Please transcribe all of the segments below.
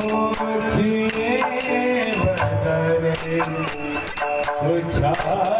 Oh, dear, my darling.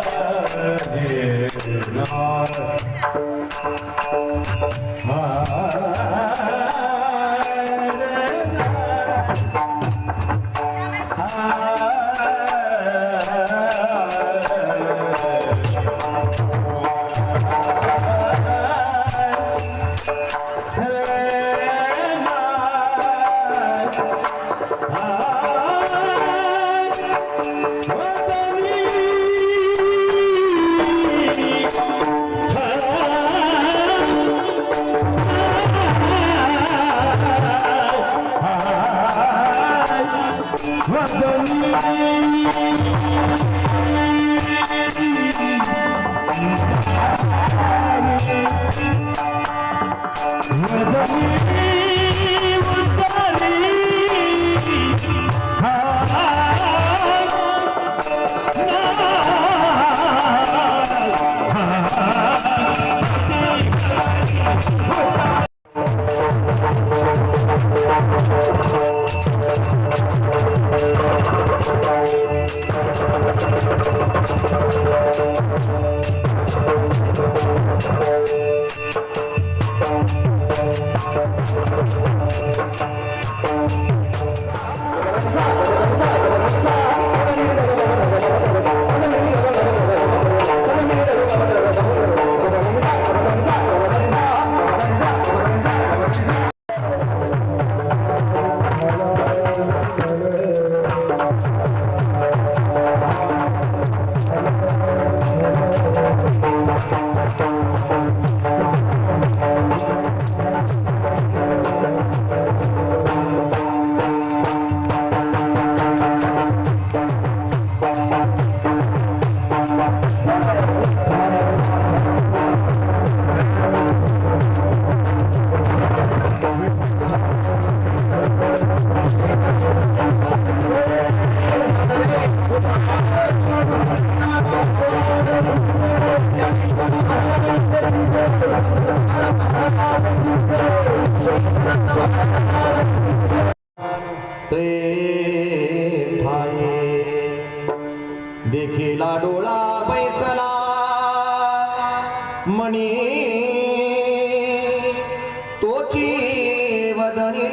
Madane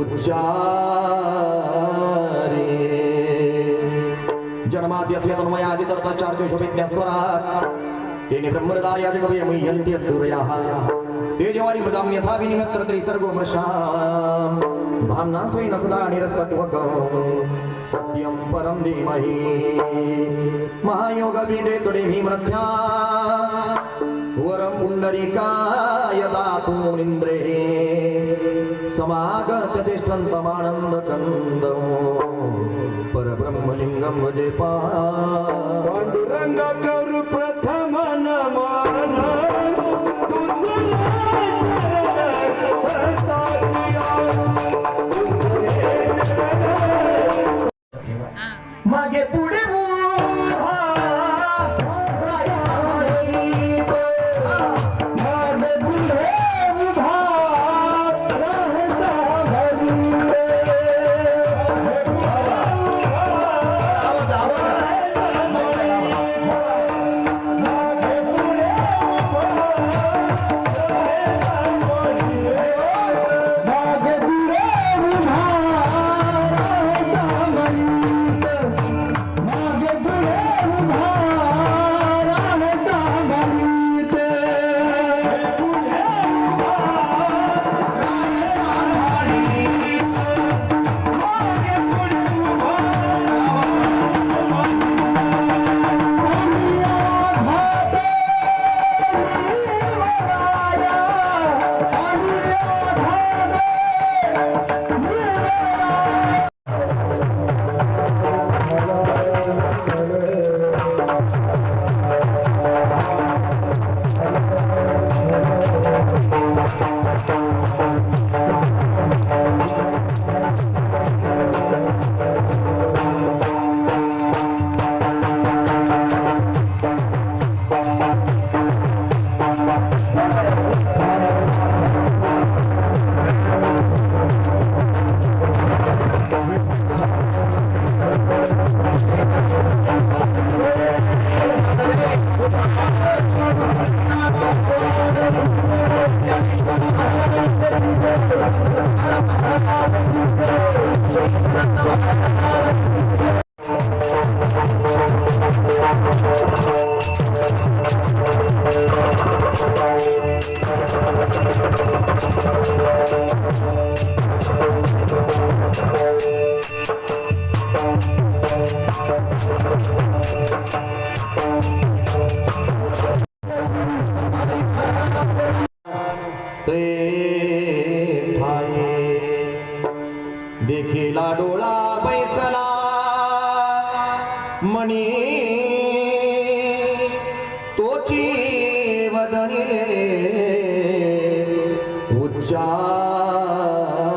उच्चारे। जन्माद्यस्य जन्मयादितर्थश्चार्थे शुभिज्ञस्वरात् तेने ब्रह्महृदायादि कवयमुह्यन्ति सूर्याः। तेजवारी मृदां यथा विनिमत्र त्रिसर्गो मृषाम् भाम्ना स्वेन सदा निरस्तत्वकौ सत्यं परं धीमहि। महायोगपीठे तुडे भीमरथ्या वरं पुण्डरीकाय दातु मुनीन्द्रे समागत तिष्ठन्तमानन्दकन्दो परब्रह्मलिङ्गं भजे पा। चारे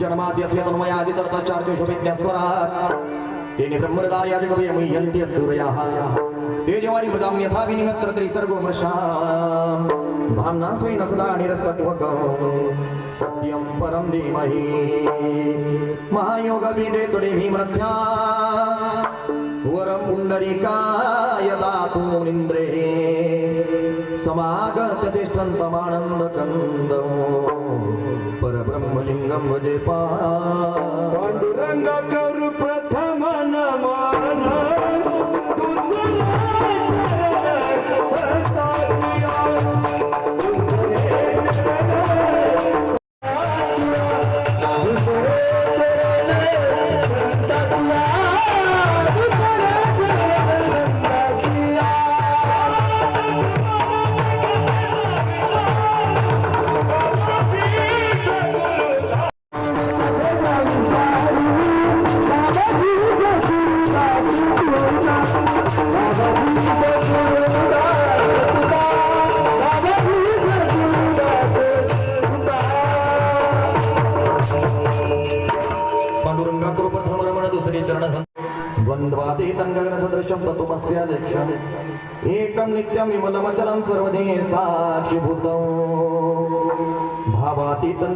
जन्माद्यस्य जन्मयादितर्थश्चार्थे शुभिज्ञस्वरात् तेने ब्रह्महृदायादि कवयमुह्यन्ति सूर्याः तेजवारी मृदां यथा विनिमत्र त्रिसर्गो मृषाम् भाम्ना स्वेन सदा निरस्तत्वकौ सत्यं परं धीमहि। महायोगपीठे तुडे भीमरथ्या। वरं पुण्डरीकाय दातु मुनीन्द्रे समागत परब्रह्मलिङ्गं भजे पाण्डुरङ्गकरु प्रथम नमा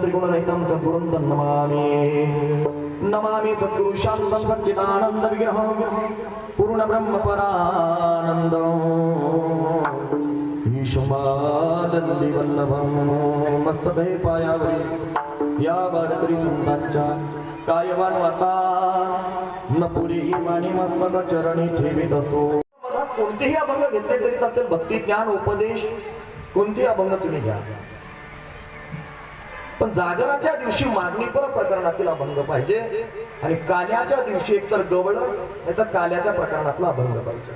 त्रिगुणरहितं सद्गुरुं तन्नमामि। नमामि सद्गुरु शान्तं सच्चिदानन्दविग्रहं पूर्णब्रह्मपरानन्दम् ईशुमानंदी वल्लभम मस्तके पायावरी। या वारकरी संतांच्या कायवान वाता न पुरी वाणी मस्तक चरणी ठेवीत असो कोणतेही अभंग घेतले तरी चालतील? भक्ती ज्ञान उपदेश? कोणतेही अभंग तुम्ही घ्या. पण जागराच्या दिवशी मागणीपर प्रकरणातील अभंग पाहिजे. आणि काल्याच्या दिवशी एकतर गवळ नाही तर काल्याच्या प्रकरणातला अभंग पाहिजे.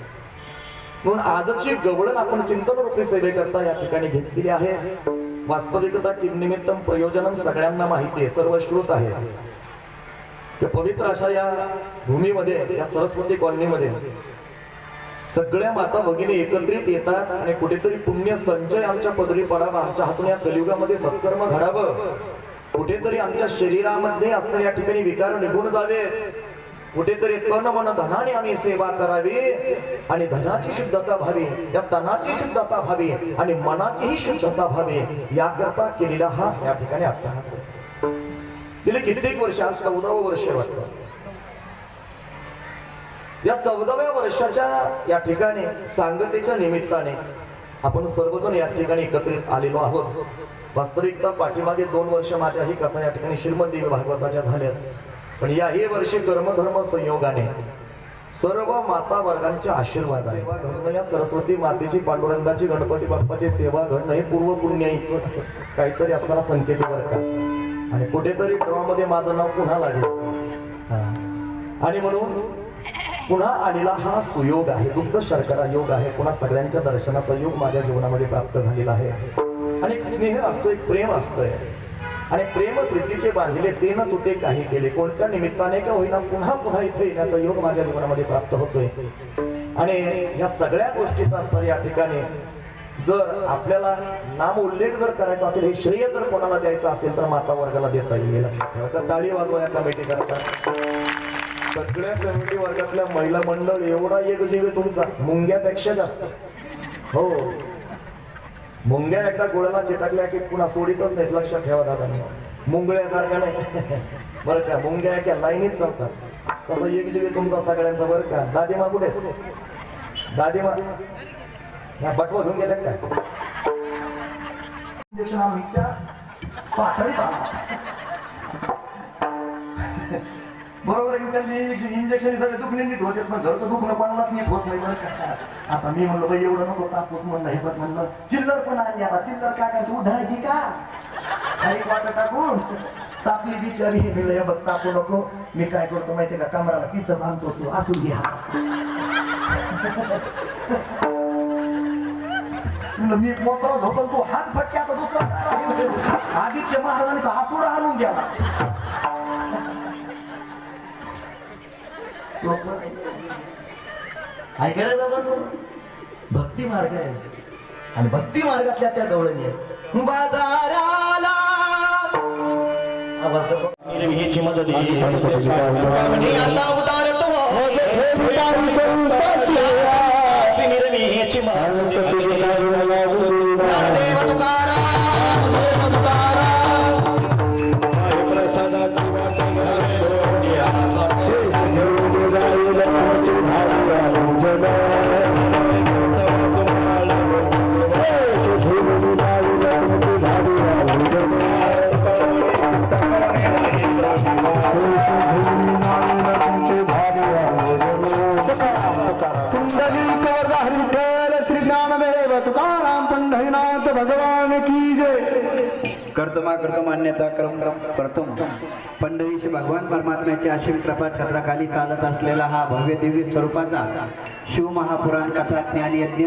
म्हणून आजची गवळण आपण चिंतन रूपी सेवेकरता या ठिकाणी घेतलेली आहे. वास्तविकता किमनिमित्तम प्रयोजनम सगळ्यांना माहिती आहे सर्व श्रोत आहे. त्या पवित्र अशा या भूमीमध्ये या सरस्वती कॉलनीमध्ये सगळ्या माता भगिनी एकत्रित येतात आणि कुठेतरी पुण्य संचय आमच्या पदरी पडावा आमच्या हातून या कलियुगामध्ये सत्कर्म घडावं. कुठेतरी आमच्या शरीरामध्ये असणाऱ्या या ठिकाणी विकार निघून जावे. कुठेतरी तन मन धनाने आम्ही सेवा करावी आणि धनाची शुद्धता व्हावी त्या तनाची शुद्धता व्हावी आणि मनाचीही शुद्धता व्हावी याकरता केलेला हा या ठिकाणी अभ्यास गेले कित्येक वर्ष आज चौदावं वर्ष वाटतं. या चौदाव्या वर्षाच्या या ठिकाणी सांगतेच्या निमित्ताने आपण सर्वजण या ठिकाणी एकत्रित आलेलो आहोत. वास्तविकता पाठीमागे दोन वर्ष माझ्या ही कथा या ठिकाणी श्रीमंत भागवताच्या झाल्यात. पण याही वर्षी कर्मधर्म संयोगाने सर्व माता वर्गांचे आशीर्वाद आहे सेवा घडणं या सरस्वती मातेची पांडुरंगाची गणपती बाप्पाची सेवा घडणं हे पूर्व पुण्याईचं काहीतरी असणारा संकेत बरं का? आणि कुठेतरी ड्रॉमध्ये माझं नाव पुन्हा लागेल. आणि म्हणून पुन्हा आलेला हा सुयोग आहे. दुग्ध शर्करा योग आहे. पुन्हा सगळ्यांच्या दर्शनाचा योग माझ्या जीवनामध्ये प्राप्त झालेला आहे. आणि एक स्नेह असतो एक प्रेम असतोय. आणि प्रेम प्रीतीचे बांधले ते न तुटे काही केले. कोणत्या निमित्ताने का होईना पुन्हा पुन्हा इथे येण्याचा योग माझ्या जीवनामध्ये प्राप्त होतोय. आणि या सगळ्या गोष्टीचा स्तर या ठिकाणी जर आपल्याला नाम उल्लेख जर करायचा असेल हे श्रेय जर कोणाला द्यायचं असेल तर माता वर्गाला देता येईल. लक्षात ठेवा. तर टाळी वाजवा या कमिटी करता सगळ्या कमिटी वर्गातल्या महिला मंडळ एवढा एक जीव तुमचा. मुंग्यापेक्षा जास्त. हो. मुंग्या एकदा गोळ्याला चिटकल्या की पुन्हा सोडितच नाहीत. लक्षात ठेवा दादा. मुंगळ्यासारख्या नाही. बरं का मुंग्या एका लाईनीत चालतात. तसं एक जीव तुमचा सगळ्यांचा. बरं का. दादीमा कुठे? दादीमा ह्या बटवा घेऊन गेल्या काय इंजेक्शन आम्हीच्या पाठळीत आला बरोबर आहे त्यांनी इंजेक्शन इंजेक्शन सगळे दुखणे नीट होते पण घरचं दुखणं पडलाच नीट होत नाही. बरं का? आता मी म्हणलो बाई एवढं नको तापूस म्हणलं हे पण म्हणलं चिल्लर पण आणली आता. चिल्लर काय करायची उधळायची का? काही वाट टाकून. तापली बिचारी हे म्हणलं हे बघ तापू नको. मी काय करतो माहितीये का? कमराला पिस बांधतो तू असू घ्या मी मोत्रात होतो तू हात फटके आता दुसरा काय आदित्य महाराजांचा आसुडा आणून द्याला ऐकायला बाबा भक्ती मार्ग आहे. आणि भक्ती मार्गातल्या त्या गवळणी बाजाराला आवाज कामणी आता कर्तमा कर्तम अन्यथा कर्म कर्तम पंढरीश भगवान परमात्म्याची अशीम कृपा छत्राखाली चालत असलेला हा भव्य दिव्य स्वरूपाचा शिव महापुराण कथा ज्ञान यज्ञ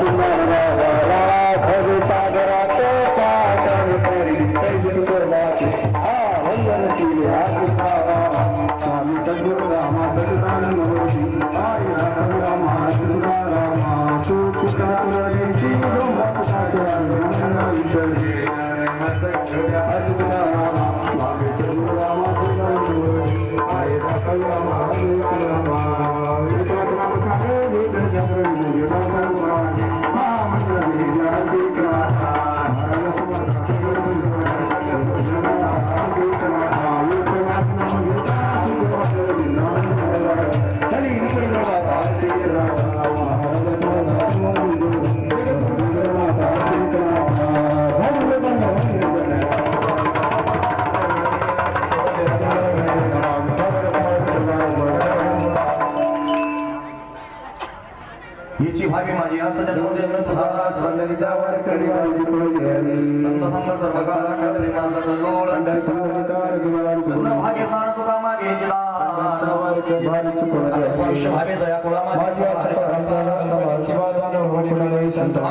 रामा सदा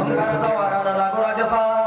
अंगाराचा वारा लागू राजसा